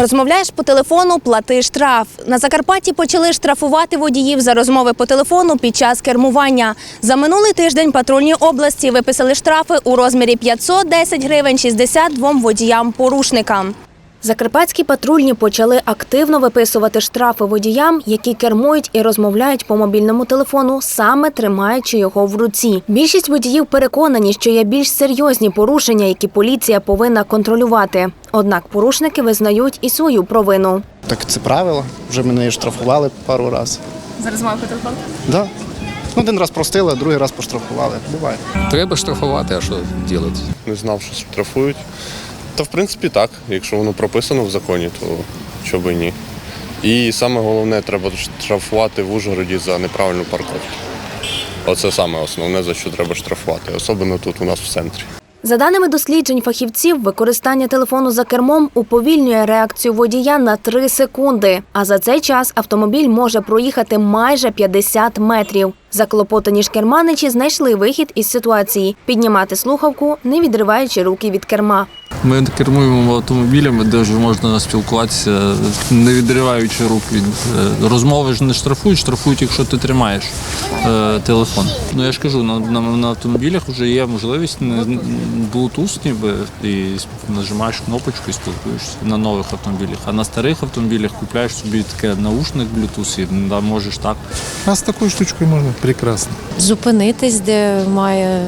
Розмовляєш по телефону, плати штраф. На Закарпатті почали штрафувати водіїв за розмови по телефону під час кермування. За минулий тиждень патрульні області виписали штрафи у розмірі 510 гривень 62 водіям-порушникам. Закарпатські патрульні почали активно виписувати штрафи водіям, які кермують і розмовляють по мобільному телефону, саме тримаючи його в руці. Більшість водіїв переконані, що є більш серйозні порушення, які поліція повинна контролювати. Однак порушники визнають і свою провину. Так це правило. Вже мене і штрафували пару разів. За розмови по телефону? Да. Ну, один раз простили, а другий раз поштрафували. Буває. Треба штрафувати, а що робити? не знав, що штрафують. Та в принципі так. Якщо воно прописано в законі, то чого ні. І саме головне, треба штрафувати в Ужгороді за неправильну парковку. Оце саме основне, за що треба штрафувати, особливо тут у нас в центрі. За даними досліджень фахівців, використання телефону за кермом уповільнює реакцію водія на 3 секунди. А за цей час автомобіль може проїхати майже 50 метрів. Заклопотані ж керманичі знайшли вихід із ситуації – піднімати слухавку, не відриваючи руки від керма. Ми кермуємо автомобілями, де вже можна спілкуватися, не відриваючи рук від е, розмови ж не штрафують, штрафують, якщо ти тримаєш е, телефон. Ну я ж кажу, на, на, на автомобілях вже є можливість не- Bluetooth, ніби і нажимаєш кнопочку і спілкуєшся на нових автомобілях. А на старих автомобілях купляєш собі таке наушник Bluetooth і да, можеш так А з такою штучкою можна прекрасно. зупинитись, де має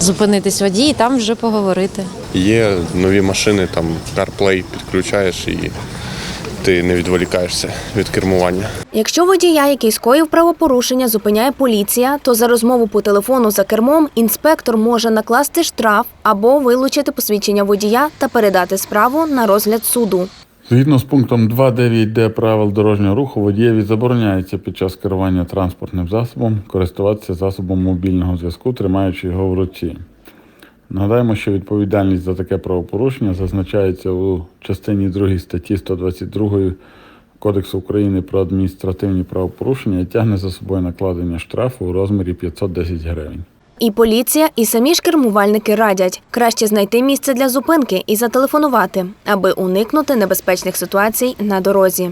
зупинитись водій, і там вже поговорити. Є нові машини, там CarPlay підключаєш і ти не відволікаєшся від кермування. Якщо водія, який скоїв правопорушення, зупиняє поліція, то за розмову по телефону за кермом інспектор може накласти штраф або вилучити посвідчення водія та передати справу на розгляд суду. Згідно з пунктом 2.9д правил дорожнього руху, водієві забороняється під час керування транспортним засобом користуватися засобом мобільного зв'язку, тримаючи його в руці. Нагадаємо, що відповідальність за таке правопорушення зазначається у частині 2 статті 122 Кодексу України про адміністративні правопорушення і тягне за собою накладення штрафу у розмірі 510 гривень. І поліція, і самі ж кермувальники радять краще знайти місце для зупинки і зателефонувати, аби уникнути небезпечних ситуацій на дорозі.